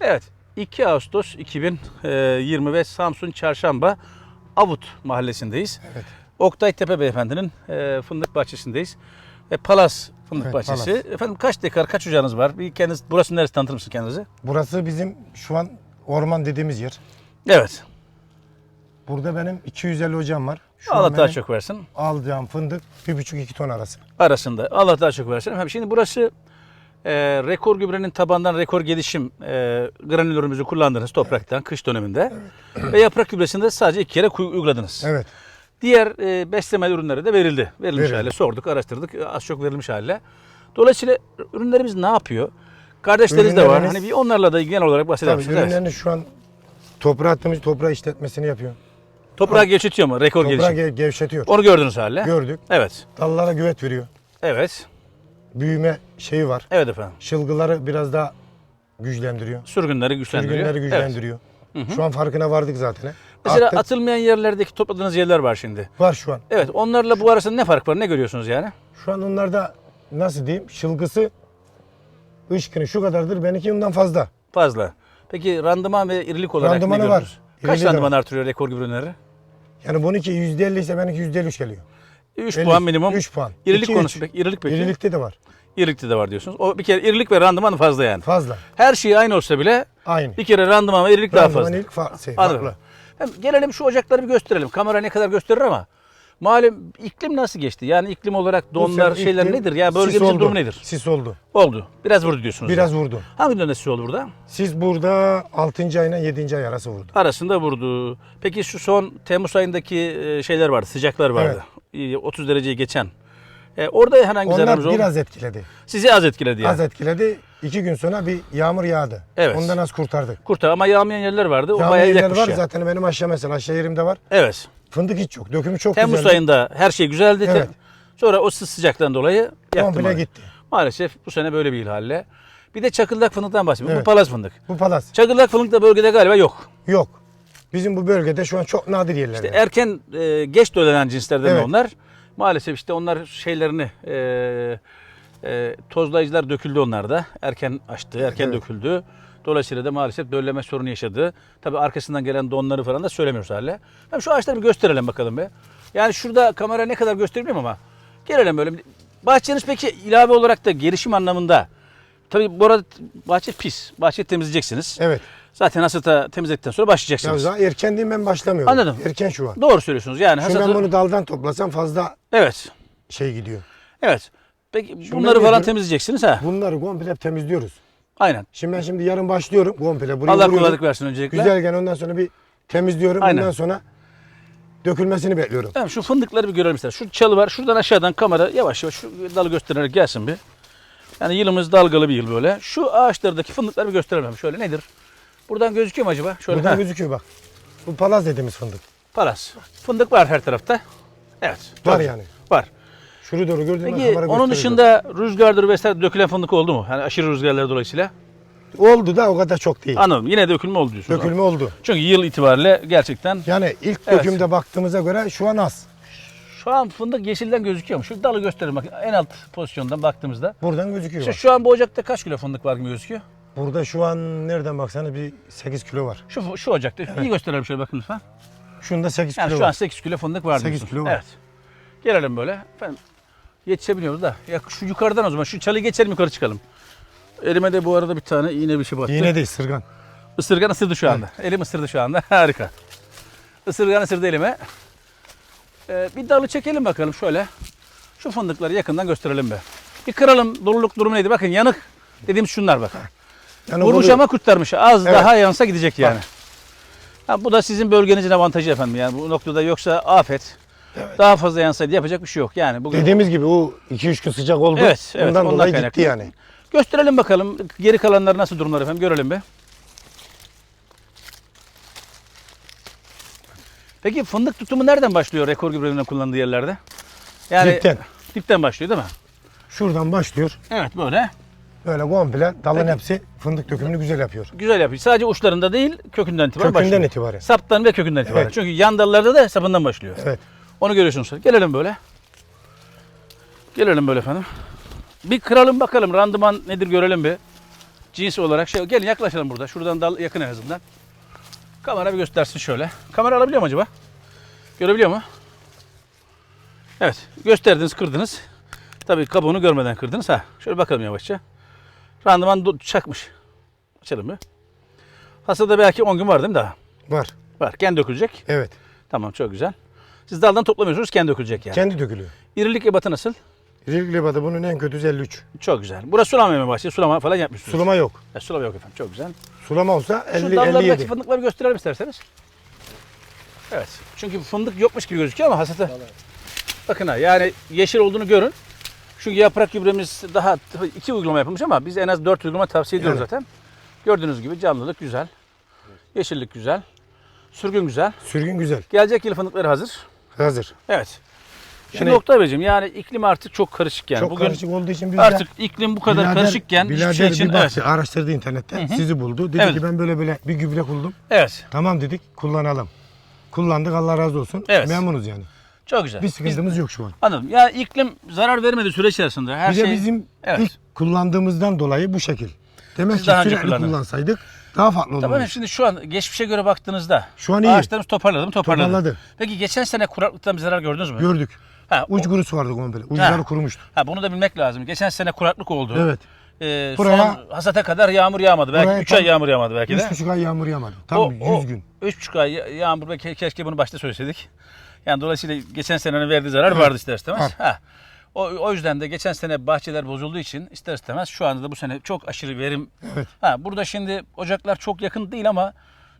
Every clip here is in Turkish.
Evet. 2 Ağustos 2025 Samsun Çarşamba Avut mahallesindeyiz. Evet. Oktay Tepe Beyefendi'nin e, fındık bahçesindeyiz. E, Palas Fındık Evet, Bahçesi. Palas. Efendim kaç dekar, kaç ocağınız var? Bir kendiniz, burası neresi tanıtır mısın kendinizi? Burası bizim şu an orman dediğimiz yer. Evet. Burada benim 250 hocam var. Şu Allah daha çok versin. Alacağım fındık 1,5-2 ton arası. Arasında. Allah daha çok versin. Efendim şimdi burası e, rekor gübrenin tabandan rekor gelişim e, granülörümüzü kullandınız topraktan kış döneminde. Ve yaprak gübresinde sadece iki kere uyguladınız. Evet. Diğer e, besleme ürünleri de verildi. Verilmiş Verildi. haliyle sorduk, araştırdık. Az çok verilmiş haliyle. Dolayısıyla ürünlerimiz ne yapıyor? Kardeşleriniz de var. Ürünlerimiz- Hani bir onlarla da genel olarak Tabii? Evet. ürünlerini şu an toprağa attığımız toprağı işletmesini yapıyor. Toprağı gevşetiyor mu? Rekor Toprağı gelişim. ge- gevşetiyor. Onu gördünüz haliyle. Gördük. Evet. Dallara güvet veriyor. Evet. Büyüme şeyi var. Evet efendim. Şılgıları biraz daha güçlendiriyor. Sürgünleri güçlendiriyor. Sürgünleri Evet. güçlendiriyor. Şu an farkına vardık zaten. Mesela Attık. atılmayan yerlerdeki topladığınız yerler var şimdi. var şu an. Evet. Onlarla bu arasında ne fark var? Ne görüyorsunuz yani? Şu an onlarda nasıl diyeyim şılgısı ışkını şu kadardır benimki ondan fazla. Fazla. Peki randıman ve irilik olarak Randımanı ne var. gördünüz? Kaç de randıman var. artırıyor rekor gibi ürünleri? Yani bununki %50 ise benimki %53 geliyor. 3 Elli- puan minimum. üç puan. İrilik İki, konusu üç. İrilik peki. İrilikte de var. İrilikte de var diyorsunuz. O bir kere irilik ve randıman fazla yani. Fazla. Her şey aynı olsa bile Aynı. bir kere randıman ve irilik daha Randıman fazla. ilk fa- şey, Anladım. farklı. Hem gelelim şu ocakları bir gösterelim. Kamera ne kadar gösterir ama malum iklim nasıl geçti? Yani iklim olarak Bu donlar sene şeyler iklim nedir? Ya sis bölgemizin oldu. durumu nedir? Sis oldu. Oldu. Biraz vurdu diyorsunuz. Biraz yani. vurdu. Hangi dönemde sis oldu burada? Siz burada 6. ayına 7. ay arası vurdu. Arasında vurdu. Peki şu son Temmuz ayındaki e, şeyler vardı, sıcaklar vardı. E, 30 dereceyi geçen. E, orada herhangi bir zararımız Onlar oldu biraz etkiledi. Sizi az etkiledi yani. Az etkiledi. İki gün sonra bir yağmur yağdı. Evet. Ondan az kurtardık. Kurtar ama yağmayan yerler vardı. O bayağı yerler yakmış var ya. zaten benim aşağı mesela aşağı yerimde var. Evet. Fındık hiç yok. Dökümü çok Temmuz güzeldi. ayında her şey güzeldi. Evet. Sonra o sı- sıcaktan dolayı yaktı. Komple gitti. Maalesef bu sene böyle bir halle. Bir de çakıldak fındıktan bahsediyorum. Bu Evet. palaz fındık. Bu palas. Çakıldak fındık da bölgede galiba yok. Yok. Bizim bu bölgede şu an çok nadir yerlerde. İşte erken e, geç dölenen cinslerden Evet. onlar. Maalesef işte onlar şeylerini e, e, tozlayıcılar döküldü onlarda. Erken açtı, erken Evet. döküldü. Dolayısıyla da maalesef dölleme sorunu yaşadı. Tabii arkasından gelen donları falan da söylemiyoruz hala. Hem şu ağaçları bir gösterelim bakalım be. Yani şurada kamera ne kadar göstermiyorum ama gelelim böyle. bir- Bahçeniz peki ilave olarak da gelişim anlamında Tabii bu arada bahçe pis. Bahçe temizleyeceksiniz. Evet. Zaten hasata temizledikten sonra Ya başlayacaksınız. daha erken değil ben başlamıyorum. Anladım. Erken şu an. Doğru söylüyorsunuz. Yani Şimdi ben hasatı... bunu daldan toplasam fazla Evet. şey gidiyor. Evet. Peki ben bunları falan diyorum? temizleyeceksiniz ha? Bunları komple hep temizliyoruz. Aynen. Şimdi ben şimdi yarın başlıyorum komple. Burayı Allah vuruyorum. kolaylık versin öncelikle. Güzelken ondan sonra bir temizliyorum. Aynen. Ondan sonra dökülmesini bekliyorum. Tamam şu fındıkları bir görelim ister. Şu çalı var. Şuradan aşağıdan kamera yavaş yavaş şu dalı göstererek gelsin bir. Yani yılımız dalgalı bir yıl böyle. Şu ağaçlardaki fındıkları bir gösterelim. Şöyle nedir? Buradan gözüküyor mu acaba? Şöyle Buradan ha, gözüküyor bak. Bu palaz dediğimiz fındık. palas. Fındık var her tarafta. Evet. Var Tabii. yani. Var. Şurayı doğru gördüğün Peki onun dışında rüzgardır vesaire dökülen fındık oldu mu? Yani aşırı rüzgarlar dolayısıyla. Oldu da o kadar çok değil. Anladım. Yine dökülme oldu diyorsunuz. Dökülme oldu. Çünkü yıl itibariyle gerçekten Yani ilk Evet. dökümde baktığımıza göre şu an az. şu an fındık yeşilden gözüküyor mu? Şu dalı gösterelim bakın en alt pozisyondan baktığımızda. Buradan gözüküyor. Bak. şu an bu ocakta kaç kilo fındık var gibi gözüküyor? Burada şu an nereden baksanız bir 8 kilo var. Şu şu ocakta. İyi gösterelim şöyle bakın lütfen. Şunda 8 Yani kilo şu an var. 8 kilo fındık var 8 diyorsun. kilo var. Evet. Gelelim böyle. Efendim yetişebiliyoruz da. Ya şu yukarıdan o zaman şu çalıyı geçelim yukarı çıkalım. Elime de bu arada bir tane iğne bir şey battı. Yine değil sırgan. Isırgan ısırdı şu anda. Elim ısırdı şu anda. Harika. Isırgan ısırdı elime. Ee, bir dalı çekelim bakalım şöyle. Şu fındıkları yakından gösterelim be. Bir kıralım doluluk durumu neydi? Bakın yanık dediğimiz şunlar bak. Yani Vurmuş ama kurtarmış. Az Evet. daha yansa gidecek yani. Ha, bu da sizin bölgenizin avantajı efendim. Yani bu noktada yoksa afet. Daha fazla yansaydı yapacak bir şey yok. Yani bugün Dediğimiz gibi o 2-3 gün sıcak oldu. Evet, evet, Ondan dolayı kaynaklı. gitti yani. gösterelim bakalım geri kalanlar nasıl durumlar efendim görelim bir. Peki fındık tutumu nereden başlıyor rekor gübrelerin kullandığı yerlerde? Yani Dipten. Dipten başlıyor değil mi? Şuradan başlıyor. Evet böyle. Böyle komple dalın Peki. hepsi fındık dökümünü güzel yapıyor. Güzel yapıyor. Sadece uçlarında değil kökünden itibaren Kökünden başlıyor. itibaren. Saptan ve kökünden itibaren. Evet. Çünkü yan dallarda da sapından başlıyor. Evet. Onu görüyorsunuz. Gelelim böyle. Gelelim böyle efendim. Bir kıralım bakalım randıman nedir görelim bir. cins olarak şey gelin yaklaşalım burada. Şuradan dal yakın en azından. Kamera bir göstersin şöyle. Kamera alabiliyor mu acaba? Görebiliyor mu? Evet. Gösterdiniz, kırdınız. Tabii kabuğunu görmeden kırdınız. Ha, şöyle bakalım yavaşça. Randıman çakmış. Açalım bir. Hasada belki 10 gün var değil mi daha? Var. Var. Kendi dökülecek. Evet. Tamam çok güzel. Siz daldan toplamıyorsunuz kendi dökülecek yani. Kendi dökülüyor. İrilik ebatı nasıl? İrilik batı bunun en kötüsü 53. Çok güzel. Burası sulamaya mı başlıyor? Sulama falan yapmışsınız. Sulama yok. Ya, sulama yok efendim. Çok güzel. Sulama olsa Şu 50 dallardaki 57. fındıkları gösterelim isterseniz. Evet. Çünkü fındık yokmuş gibi gözüküyor ama hasata. Bakın ha yani yeşil olduğunu görün. Çünkü yaprak gübremiz daha iki uygulama yapılmış ama biz en az dört uygulama tavsiye ediyoruz Evet. zaten. Gördüğünüz gibi canlılık güzel. Yeşillik güzel. Sürgün güzel. Sürgün güzel. Gelecek yıl fındıkları hazır. Hazır. Evet. Şimdi Yani- Oktay Beyciğim yani iklim artık çok karışık yani. Çok Bugün karışık olduğu için biz artık iklim bu kadar birader- karışıkken hiçbir birader şey için bir baktı, araştırdı internetten. Sizi buldu. Dedi Evet. ki ben böyle böyle bir gübre buldum. evet. Tamam dedik kullanalım. Kullandık Allah razı olsun. Evet. Memnunuz yani. Çok güzel. Bir Biz- sıkıntımız yok şu an. Anladım. Ya iklim zarar vermedi süreç içerisinde. Her bir şey de bizim Evet. ilk kullandığımızdan dolayı bu şekil. Demek Siz ki daha önce sürekli kullandınız. kullansaydık daha farklı olurdu. Tamam şimdi şu an geçmişe göre baktığınızda Şu an iyi. ağaçlarımız toparladı mı? Toparladı. Toparladı. Peki geçen sene kuraklıktan bir zarar gördünüz mü? Gördük. ha, o- Uç kurusu vardı komple. Uçları Ha. kurumuştu. ha, bunu da bilmek lazım. Geçen sene kuraklık oldu. Evet. Ee, Buraya- son hasata kadar yağmur yağmadı. Belki Buraya 3 ay yağmur yağmadı belki de. Üç buçuk ay yağmur yağmadı. Tam O- 100 o gün. Üç buçuk ay ya- yağmur ke- keşke bunu başta söyleseydik. Yani dolayısıyla geçen senenin verdiği zarar vardı ister istemez. Var. Ha. O, o yüzden de geçen sene bahçeler bozulduğu için ister istemez şu anda da bu sene çok aşırı verim. Evet. Ha, burada şimdi ocaklar çok yakın değil ama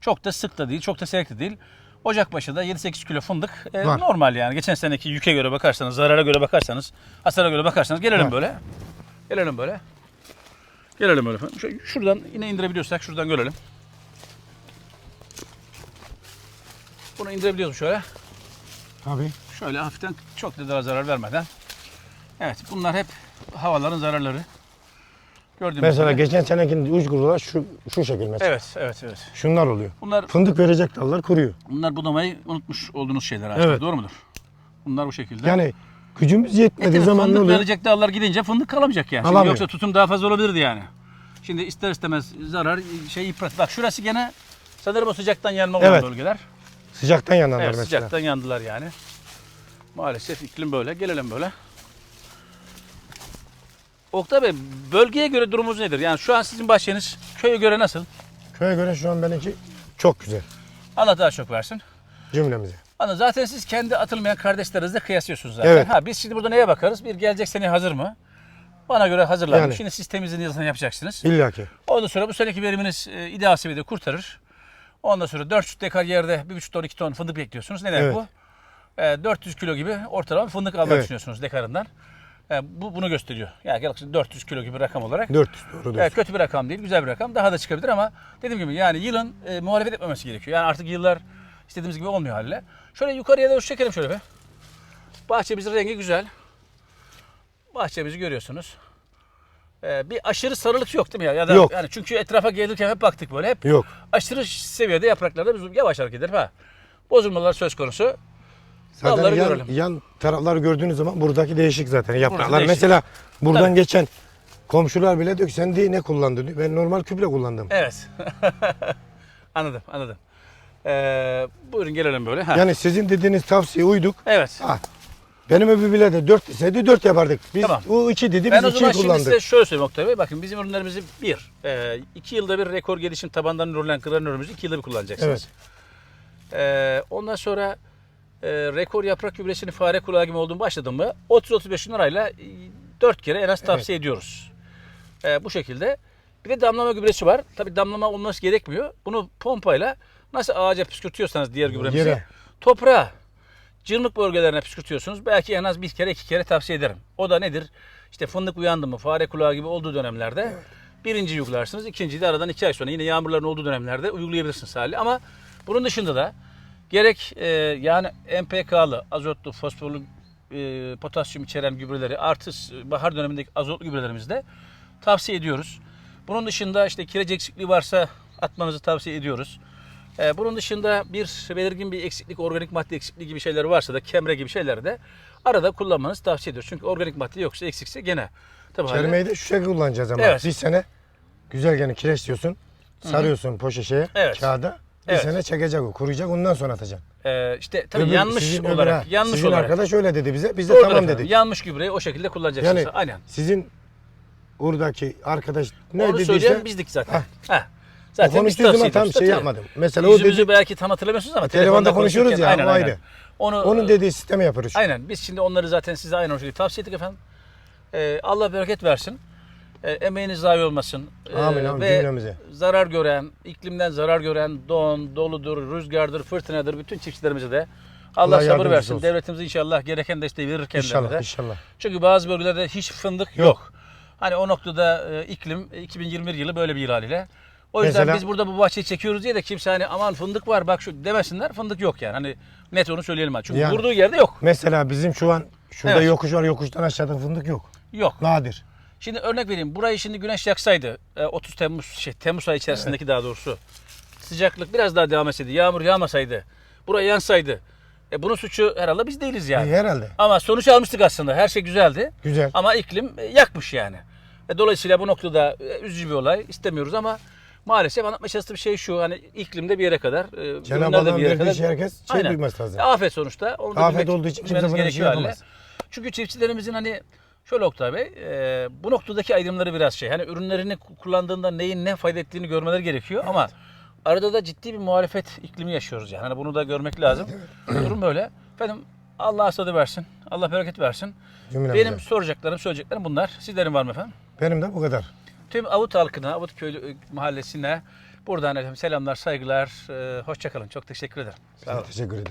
çok da sık da değil, çok da seyrek de değil. Ocak başı da 7-8 kilo fındık e, Var. normal yani. Geçen seneki yüke göre bakarsanız, zarara göre bakarsanız, hasara göre bakarsanız gelelim Var. böyle. Gelelim böyle. Gelelim böyle. efendim. Şu- Şuradan yine indirebiliyorsak şuradan görelim. Bunu indirebiliyoruz şöyle. Tabii. Şöyle hafiften çok da daha zarar vermeden. Evet bunlar hep havaların zararları. Gördüğümüz Mesela gibi. geçen senekinin uç kurular şu şu şekil mesela. Evet, evet, evet. Şunlar oluyor. Bunlar Fındık verecek dallar kuruyor. bunlar budamayı unutmuş olduğunuz şeyler aslında. Evet. Doğru mudur? Bunlar bu şekilde. Yani gücümüz yetmediği E tabii zaman ne fındık oluyor? verecek dallar gidince fındık kalamayacak yani. Şimdi Alamıyor. yoksa tutum daha fazla olabilirdi yani. Şimdi ister istemez zarar şey yıprat. Bak şurası gene sanırım o sıcaktan yanma olan Evet. bölgeler. Sıcaktan yanarlar Evet mesela. sıcaktan yandılar yani. Maalesef iklim böyle. Gelelim böyle. Oktay Bey bölgeye göre durumumuz nedir? Yani şu an sizin bahçeniz köye göre nasıl? Köye göre şu an benimki çok güzel Allah daha çok versin. cümlemize. Ama zaten siz kendi atılmayan kardeşlerinizle kıyaslıyorsunuz zaten. Evet. Ha, biz şimdi burada neye bakarız? Bir gelecek sene hazır mı? Bana göre hazırlanmış. Yani. Şimdi siz temizliğini zaten yapacaksınız. İlla ki. Ondan sonra bu seneki veriminiz e, ideal seviyede kurtarır. Ondan sonra 400 dekar yerde 1,5 ton 2 ton fındık bekliyorsunuz. Ne demek Evet. bu? E, 400 kilo gibi ortalama fındık almak Evet. düşünüyorsunuz dekarından. E, bu bunu gösteriyor. Yani yaklaşık 400 kilo gibi rakam olarak. 400 doğru diyorsun. Evet, kötü bir rakam değil, güzel bir rakam. Daha da çıkabilir ama dediğim gibi yani yılın e, muhalefet etmemesi gerekiyor. Yani artık yıllar istediğimiz gibi olmuyor haliyle. Şöyle yukarıya doğru çekelim şöyle bir. Bahçemizin rengi güzel. Bahçemizi görüyorsunuz. E, bir aşırı sarılık yok değil mi ya? ya da Yok. Yani çünkü etrafa gelirken hep baktık böyle hep Yok. aşırı seviyede yapraklarda biz yavaş hareket eder ha. Bozulmalar söz konusu. Zaten Dalları yan, görelim. yan tarafları gördüğünüz zaman buradaki değişik zaten yapraklar. değişik. Mesela buradan Tabii. geçen komşular bile diyor ki sen diye ne kullandın diyor. Ben normal küple kullandım. Evet. anladım, anladım. Ee, buyurun gelelim böyle. Ha. Yani sizin dediğiniz tavsiyeye uyduk. evet. Ha. Benim öbür bile de 4 deseydi 4 yapardık. Biz Tamam. o 2 dedi Ben biz o zaman 2'yi şimdi kullandık. size şöyle söyleyeyim Oktay Bey. Bakın bizim ürünlerimizi bir, e, iki yılda bir rekor gelişim tabandan ürülen kıran ürünümüzü iki yılda bir kullanacaksınız. E, ondan sonra e, rekor yaprak gübresini fare kulağı gibi olduğunu başladım mı 30-35 lirayla 4 kere en az tavsiye ediyoruz. E, bu şekilde. Bir de damlama gübresi var. Tabi damlama olması gerekmiyor. Bunu pompayla nasıl ağaca püskürtüyorsanız diğer gübremizi Yere. toprağa cırmık bölgelerine püskürtüyorsunuz. Belki en az bir kere iki kere tavsiye ederim. O da nedir? İşte fındık uyandı mı, fare kulağı gibi olduğu dönemlerde birinci uygularsınız. ikinciyi de aradan iki ay sonra yine yağmurların olduğu dönemlerde uygulayabilirsiniz hali. Ama bunun dışında da gerek e, yani NPK'lı, azotlu, fosforlu, e, potasyum içeren gübreleri artı bahar dönemindeki azotlu gübrelerimizi de tavsiye ediyoruz. Bunun dışında işte kireç eksikliği varsa atmanızı tavsiye ediyoruz. Ee, bunun dışında bir belirgin bir eksiklik, organik madde eksikliği gibi şeyler varsa da kemre gibi şeyleri de arada kullanmanızı tavsiye ediyoruz. Çünkü organik madde yoksa eksikse gene tabii haliyle- Kermeyi de şu şekilde kullanacağız ama. Evet. Bir sene Güzel gene kireçliyorsun. Sarıyorsun poşeşeye, Evet. kağıda. Bir Evet. sene çekecek o. Kuruyacak ondan sonra atacaksın. Ee, işte tabii Öbür- yanlış sizin olarak, ha, yanlış sizin olarak. arkadaş öyle dedi bize. Biz de Doğrudur tamam efendim. dedik. Yanlış gübreyi o şekilde kullanacaksınız. Yani Aynen. sizin oradaki arkadaş ne Onu dediyse söyleyen bizdik zaten. Heh. o Zaten biz konuştuğu zaman tam şey yapmadım. Mesela o Yüzümüzü dedi, belki tam hatırlamıyorsunuz ama telefonda telefonda konuşuyoruz ya aynen, o aynen. ayrı. Onu, Onun dediği sistemi yapıyoruz. Aynen. Biz şimdi onları zaten size aynı o şekilde tavsiye ettik efendim. Ee, Allah bereket versin. Ee, emeğiniz zayi olmasın. Ee, Amin, amin, ve cümlemize. zarar gören, iklimden zarar gören don, doludur, rüzgardır, fırtınadır bütün çiftçilerimize de Allah, Allah sabır versin. olsun. Devletimiz inşallah gereken desteği verir kendilerine İnşallah, de. inşallah. Çünkü bazı bölgelerde hiç fındık yok. Yok. Hani o noktada e, iklim 2021 yılı böyle bir yıl haliyle. O yüzden Mesela- biz burada bu bahçeyi çekiyoruz diye de kimse hani aman fındık var bak şu demesinler. Fındık yok yani. Hani net onu söyleyelim. Çünkü Yani- durduğu yerde yok. Mesela bizim şu an şurada Evet. yokuş var. Yokuştan aşağıda fındık yok. Yok. Nadir. Şimdi örnek vereyim. Burayı şimdi güneş yaksaydı e, 30 Temmuz şey Temmuz ayı içerisindeki daha doğrusu sıcaklık biraz daha devam etseydi, yağmur yağmasaydı, buraya yansaydı. E bunun suçu herhalde biz değiliz yani. E, herhalde. Ama sonuç almıştık aslında. Her şey güzeldi. Güzel. Ama iklim e, yakmış yani. E, dolayısıyla bu noktada e, üzücü bir olay istemiyoruz ama maalesef anlatmaya çalıştığım şey şu. Hani iklimde bir yere kadar, e, Cenab-ı ürünler de Allah'ın bir yere verdiği kadar. şey herkes şey Aynen. bilmesi lazım. Afet sonuçta. Onu da Afet bilmek- olduğu için kimse bilmeniz buna bir şey gerekiyor haliyle. yapamaz. Çünkü çiftçilerimizin hani şöyle Oktay Bey, e, bu noktadaki ayrımları biraz şey. Hani ürünlerini kullandığında neyin ne fayda ettiğini görmeleri gerekiyor ama arada da ciddi bir muhalefet iklimi yaşıyoruz yani. Hani bunu da görmek lazım. Durum böyle. Efendim Allah hasadı versin. Allah bereket versin. Cümlemize. Benim soracaklarım, söyleyeceklerim bunlar. Sizlerin var mı efendim? Benim de bu kadar. Tüm Avut halkına, Avut Köylü e, mahallesine buradan efendim selamlar, saygılar. E, hoşça kalın. Çok teşekkür ederim. Sağ olun. Teşekkür ederim.